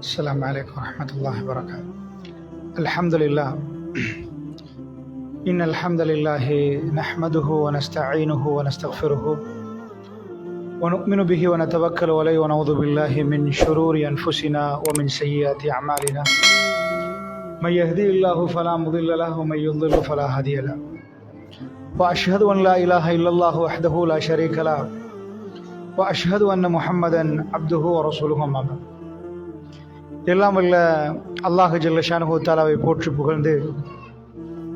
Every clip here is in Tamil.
السلام عليكم ورحمة الله وبركاته. الحمد لله. إن الحمد لله نحمده ونستعينه ونستغفره ونؤمن به ونتوكل عليه ونعوذ بالله من شرور أنفسنا ومن سيئات أعمالنا. من يهدي الله فلا مضل له ومن يضلل فلا هادي له. وأشهد أن لا إله إلا الله وحده لا شريك له. وأشهد أن محمدا عبده ورسوله أما بعد. எல்லாம் வல்ல அல்லாஹு ஜல்லஷானு தாலாவை போற்றி புகழ்ந்து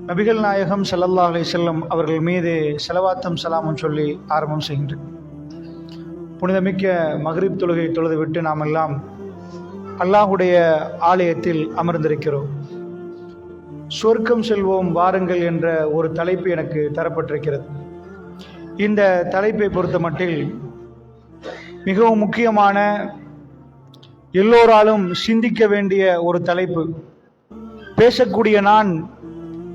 நபிகள் நாயகம் சல்லல்லா அலி செல்லம் அவர்கள் மீது செலவாத்தம் சலாமும் சொல்லி ஆரம்பம் செய்கின்றேன் புனிதமிக்க மகரிப் தொழுகை தொழுது விட்டு நாம் எல்லாம் அல்லாஹுடைய ஆலயத்தில் அமர்ந்திருக்கிறோம். சொர்க்கம் செல்வோம் வாருங்கள் என்ற ஒரு தலைப்பு எனக்கு தரப்பட்டிருக்கிறது. இந்த தலைப்பை பொறுத்த மட்டில் மிகவும் முக்கியமான எல்லோராலும் சிந்திக்க வேண்டிய ஒரு தலைப்பு. பேசக்கூடிய நான்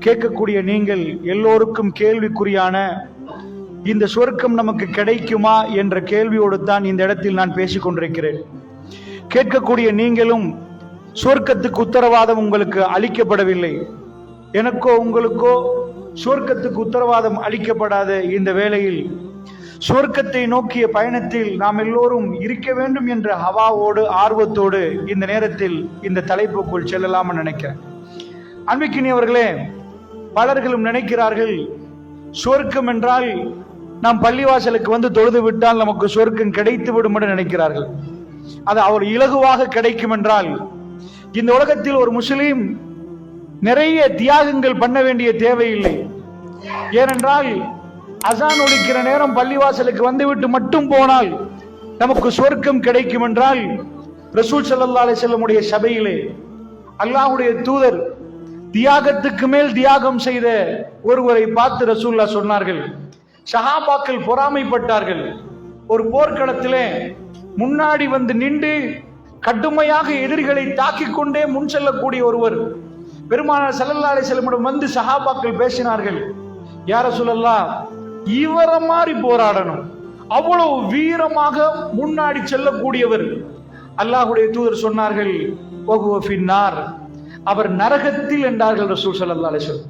கேட்கக்கூடிய நீங்கள் எல்லோருக்கும் கேள்விக்குறியான இந்த சொர்க்கம் நமக்கு கிடைக்குமா என்ற கேள்வியோடு தான் இந்த இடத்தில் நான் பேசிக்கொண்டிருக்கிறேன் கேட்கக்கூடிய நீங்களும் சொர்க்கத்துக்கு உத்தரவாதம் உங்களுக்கு அளிக்கப்படவில்லை. எனக்கோ உங்களுக்கோ சொர்க்கத்துக்கு உத்தரவாதம் அளிக்கப்படாத இந்த வேளையில் சொர்க்கத்தை நோக்கிய பயணத்தில் நாம் எல்லோரும் இருக்க வேண்டும் என்ற ஹவாவோடு ஆர்வத்தோடு இந்த நேரத்தில் இந்த தலைப்புக்குள் செல்லலாம் நினைக்கிறேன். அன்பிக்கினியவர்களே பலர்களும் நினைக்கிறார்கள் சொர்க்கம் என்றால் நாம் பள்ளிவாசலுக்கு வந்து தொழுது விட்டால் நமக்கு சொர்க்கம் கிடைத்து விடும் என்று நினைக்கிறார்கள். அது அவர் இலகுவாக கிடைக்கும் என்றால் இந்த உலகத்தில் ஒரு முஸ்லீம் நிறைய தியாகங்கள் பண்ண வேண்டிய தேவையில்லை. ஏனென்றால் அசான் ஒழிக்கிற நேரம் பள்ளிவாசலுக்கு வந்துவிட்டு மட்டும் போனால் நமக்கு சொர்க்கம் கிடைக்கும் என்றால் ரசூல் சல்லா அலிசல்லமுடைய சபையிலே அல்லாஹுடைய தூதர் தியாகத்துக்கு மேல் தியாகம் செய்த ஒருவரை பார்த்து ரசூல்லா சொன்னார்கள். சஹாபாக்கள் பொறாமைப்பட்டார்கள். ஒரு போர்க்களத்திலே முன்னாடி வந்து நின்று கடுமையாக எதிரிகளை தாக்கிக் கொண்டே முன் செல்லக்கூடிய ஒருவர் பெருமானார் சல்லல்லா அலிசல்லமிடம் வந்து சஹாபாக்கள் பேசினார்கள். யார சொல்லலாம் இவரை மாதிரி போராடணும். அவ்வளவு வீரமாக முன்னாடி செல்லக்கூடியவர். அல்லாஹுடைய தூதர் சொன்னார்கள் பின்னார் அவர் நரகத்தில் என்றார்கள் ரசூல் சல்லா அலிஸ்வல்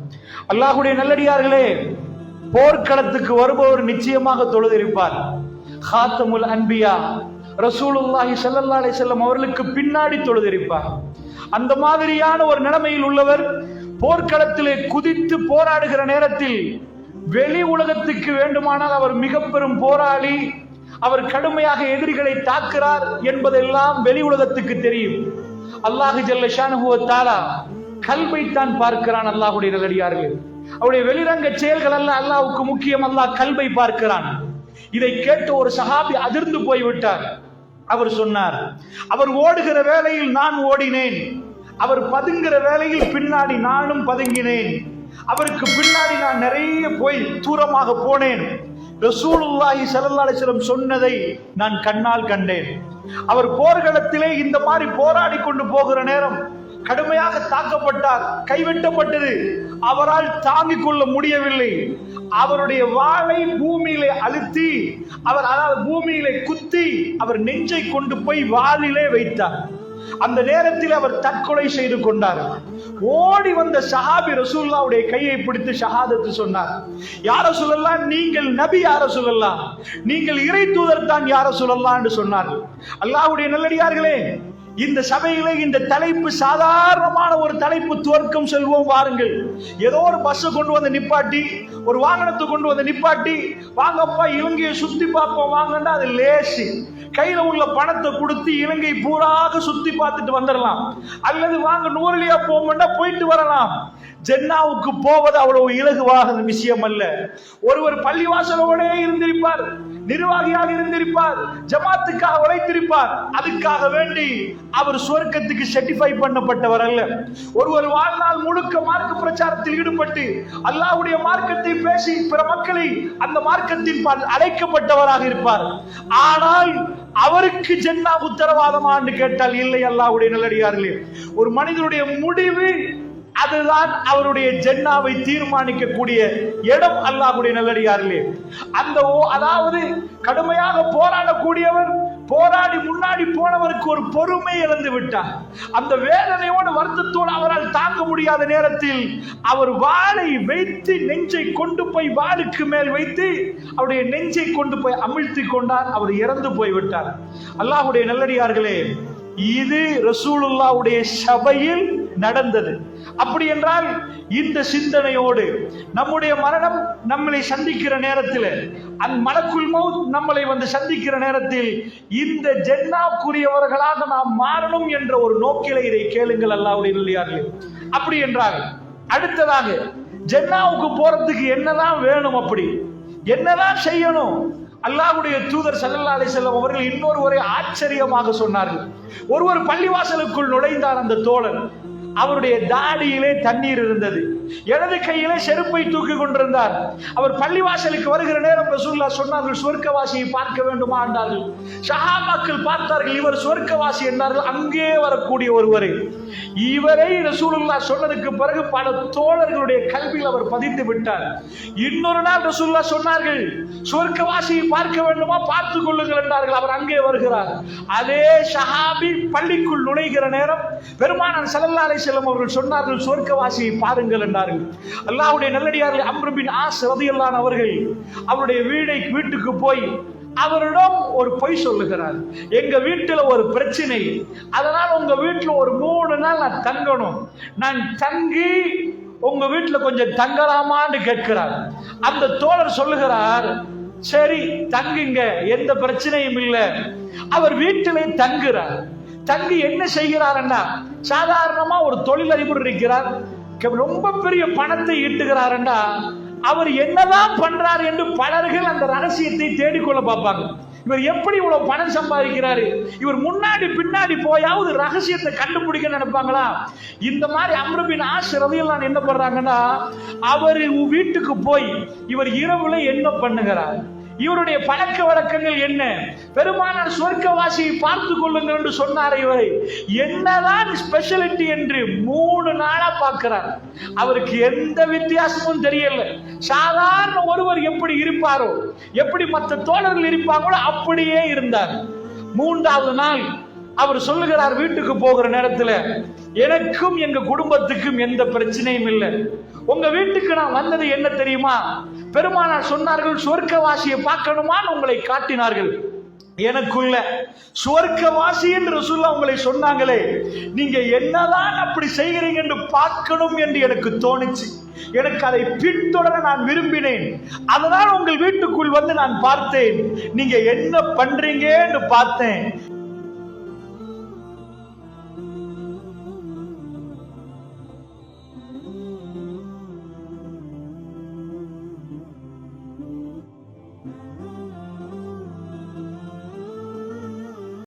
அல்லாஹுடைய நல்லடியார்களே போர்க்களத்துக்கு வருபவர் நிச்சயமாக தொழுதிருப்பார். ஹாத்தமுல் அன்பியா ரசூலுல்லாஹி சல்லல்லா அலிசல்லம் அவர்களுக்கு பின்னாடி தொழுதிருப்பார். அந்த மாதிரியான ஒரு நிலைமையில் உள்ளவர் போர்க்களத்திலே குதித்து போராடுகிற நேரத்தில் வெளி உலகத்துக்கு வேண்டுமானால் அவர் மிக பெரும் போராளி அவர் கடுமையாக எதிரிகளை தாக்குறார் என்பதெல்லாம் வெளி உலகத்துக்கு தெரியும். அல்லாஹு ஜல்லஷானுகுவத்தாலா கல்வை தான் பார்க்கிறான் அல்லாஹுடைய நல்லடியார்கள். அவருடைய வெளிரங்க செயல்கள் அல்ல அல்லாவுக்கு முக்கியம் அல்லாஹ் கல்வை பார்க்கிறான். இதை கேட்டு ஒரு சஹாபி அதிர்ந்து போய்விட்டார். அவர் சொன்னார் அவர் ஓடுகிற வேளையில் நான் ஓடினேன். அவர் பதுங்குற வேளையில் பின்னாடி நானும் பதுங்கினேன். அவருக்கு பின்னாடி நான் நிறைய போய் தூரமாக போனேன். ரசூலுல்லாஹி ஸல்லல்லாஹு சொன்னதை நான் கண்ணால் கண்டேன். அவர் போர்க்களத்திலே இந்த மாதிரி போராடி கொண்டு போகிற நேரம் கடுமையாக தாக்கப்பட்டார் கைவிட்டப்பட்டது. அவரால் தாங்கிக் கொள்ள முடியவில்லை. அவருடைய வாளை பூமியிலே அழுத்தி அவர் அதாவது பூமியிலே குத்தி அவர் நெஞ்சை கொண்டு போய் வாளிலே வைத்தார். அந்த நேரத்தில் அவர் தற்கொலை செய்து கொண்டார். ஓடி வந்த சஹாபி ரசூல்லாவுடைய கையை பிடித்து ஷஹாதத்து சொன்னார். யார சொல்லலாம் நீங்கள் நபி யார சொல்லலாம் நீங்கள் இறை தூதர் தான் யார சொல்லலாம் என்று சொன்னார் அல்லாஹ்வுடைய நல்லடியார்களே இந்த சபையில இந்த தலைப்பு சாதாரணமான ஒரு தலைப்பு துவர்க்கம் செல்வோம் வாருங்கள். ஏதோ ஒரு பஸ் கொண்டு வந்து நிப்பாட்டி ஒரு வாகனத்தை கொண்டு வந்து நிப்பாட்டி வாங்கப்பா இலங்கையை சுத்தி பார்ப்போம் வாங்கன்னா அது லேசு. கையில உள்ள பணத்தை கொடுத்து இலங்கை பூராக சுத்தி பார்த்துட்டு வந்துடலாம். அல்லது வாங்க நூறுலியா போகணும்னா போயிட்டு வரலாம். ஜென்னாவுக்கு போவது அவ்வளவு இலகுவாக விஷயம் அல்ல ஒருவர் பள்ளிவாசலோடே இருந்திருப்பார். நிர்வாகியாக இருந்திருப்பார் ஜமாத்துக்காக உழைத்திருப்பார். அதுக்காக வேண்டி அவர் சுவர்க்கத்துக்கு செட்டிஃபை பண்ணப்பட்டவர் அல்ல. ஒருவர் வாழ்நாள் முழுக்க மார்க்க பிரச்சாரத்தில் ஈடுபட்டு அல்லாவுடைய மார்க்கத்தை பேசி பிற மக்களை அந்த மார்க்கத்தின் பால் அழைக்கப்பட்டவராக இருப்பார். ஆனால் அவருக்கு ஜென்னா உத்தரவாதமா என்று கேட்டால் இல்லை அல்லாவுடைய நல்லடியார்களே. ஒரு மனிதனுடைய முடிவு அதுதான் அவருடைய ஜென்னாவை தீர்மானிக்கக்கூடிய இடம் அல்லாஹ்வுடைய நல்லடியார்களே. அந்த ஓ- அதாவது கடுமையாக போராடக்கூடியவர் போராடி முன்னாடி போனவருக்கு ஒரு பொறுமை இழந்து விட்டார். அந்த வேதனையோடு வருத்தத்தோடு அவரால் தாங்க முடியாத நேரத்தில் அவர் வாளை வைத்து நெஞ்சை கொண்டு போய் வாளுக்கு மேல் வைத்து அவருடைய நெஞ்சை கொண்டு போய் அமிழ்த்தி கொண்டார். அவர் இறந்து போய் விட்டார். அல்லாஹுடைய நல்லடியார்களே இது ரசூலுல்லாவுடைய சபையில் நடந்தது. அப்படி என்றால் இந்த சிந்தனையோடு நம்முடைய மரணம் நம்மளை சந்திக்கிற நேரத்தில் அந் மலக்குள் மவுத் நம்மளை வந்து சந்திக்கிற நேரத்தில் இந்த ஜென்னாக்குரியவர்களாக நாம் மாறணும் என்ற ஒரு நோக்கில இதை கேளுங்கள் அல்லாவுடைய நல்லியார்களே. அப்படி என்றால் அடுத்ததாக ஜென்னாவுக்கு போறதுக்கு என்னதான் வேணும் அப்படி? என்னதான் செய்யணும்? அல்லாஹ்வுடைய தூதர் சல்லல்லா அலி செல்லம் அவர்கள் இன்னொருவரை ஆச்சரியமாக சொன்னார்கள். ஒருவர் பள்ளிவாசலுக்குள் நுழைந்தார் அந்த தோழன். அவருடைய தாடியிலே தண்ணீர் இருந்தது. இடது கையிலே செருப்பை தூக்கி கொண்டிருந்தார். அவர் பள்ளிவாசலுக்கு வருகிற நேரம் ரசூல்லா சொன்னார்கள் சொர்க்கவாசியை பார்க்க வேண்டுமா? என்றார்கள். சஹாபாக்கள் பார்த்தார்கள் இவர் சொர்க்கவாசி என்றார்கள். அங்கே வரக்கூடிய ஒருவரை. இவரை ரசூலுல்லா சொன்னதுக்கு பிறகு பல தோழர்களுடைய கல்வியில் அவர் பதித்து விட்டார். இன்னொரு நாள் ரசூல்லா சொன்னார்கள் சுவர்க்கவாசியை பார்க்க வேண்டுமா? பார்த்துக் கொள்ளுங்கள் என்றார்கள். அவர் அங்கே வருகிறார். அதே ஷஹாபி பள்ளிக்குள் நுழைகிற நேரம் பெருமானார் ஸல்லல்லாஹு செல்லும் அவர்கள் சொன்னார்கள் சொர்க்கவாசியை பாருங்கள் என்றார்கள் அல்லாவுடைய நல்லடியார்கள் அம்ருபின் ஆஸ் ரதியல்லான் அவர்கள் அவருடைய வீடை வீட்டுக்கு போய் அவரிடம் ஒரு பொய் சொல்லுகிறார். எங்க வீட்டுல ஒரு பிரச்சனை. அதனால உங்க வீட்டுல ஒரு மூணு நாள் நான் தங்கணும். நான் தங்கி உங்க வீட்டுல கொஞ்சம் தங்கலாமான்னு கேட்கிறார். அந்த தோழர் சொல்லுகிறார் சரி தங்குங்க எந்த பிரச்சனையும் இல்லை. அவர் வீட்டிலே தங்குறார் தங்கி என்ன செய்கிறார் சாதாரணமா ஒரு தொழிலதிபர் இருக்கிறார். ரொம்ப பெரிய பணத்தை ஈட்டுகிறாருன்னா அவர் என்னதான் பண்றார் என்று பலர்கள் அந்த ரகசியத்தை தேடிக்கொள்ள பார்ப்பாங்க. இவர் எப்படி இவ்வளவு பணம் சம்பாதிக்கிறாரு? இவர் முன்னாடி பின்னாடி போயாவது ரகசியத்தை கண்டுபிடிக்க நினைப்பாங்களா? இந்த மாதிரி அம்ருபின் ஆசிரதியில் நான் என்ன பண்றாங்கன்னா அவர் வீட்டுக்கு போய் இவர் இரவுல என்ன பண்ணுகிறார்? இவருடைய பழக்க வழக்கங்கள் என்ன? பெருமானார் சொர்க்கவாசியை பார்த்து கொள்ளுங்கள் என்று சொன்னார் இவரை. என்னதான் ஸ்பெஷலிட்டி என்று மூணு நாளா பார்க்கிறார். அவருக்கு எந்த வித்தியாசமும் தெரியல. சாதாரண ஒருவர் எப்படி இருப்பாரோ எப்படி மற்ற தோழர்கள் இருப்பாங்களோ அப்படியே இருந்தார். மூன்றாவது நாள் அவர் சொல்லுகிறார் வீட்டுக்கு போகிற நேரத்துல எனக்கும் எங்க குடும்பத்துக்கும் எந்த பிரச்சனையும் இல்லை. உங்க வீட்டுக்கு நான் வந்தது என்ன தெரியுமா? பெருமானார் சொன்னார்கள் சொர்க்கவாசியை பார்க்கணுமான்னு உங்களை காட்டினார்கள். எனக்குள்ள சுவர்க்கவாசி என்று சொல்ல உங்களை சொன்னாங்களே நீங்க என்னதான் அப்படி செய்கிறீங்க என்று பார்க்கணும் என்று எனக்கு தோணுச்சு. எனக்கு அதை பின்தொடர நான் விரும்பினேன். அதனால் உங்கள் வீட்டுக்குள் வந்து நான் பார்த்தேன். நீங்க என்ன பண்றீங்க என்று பார்த்தேன்.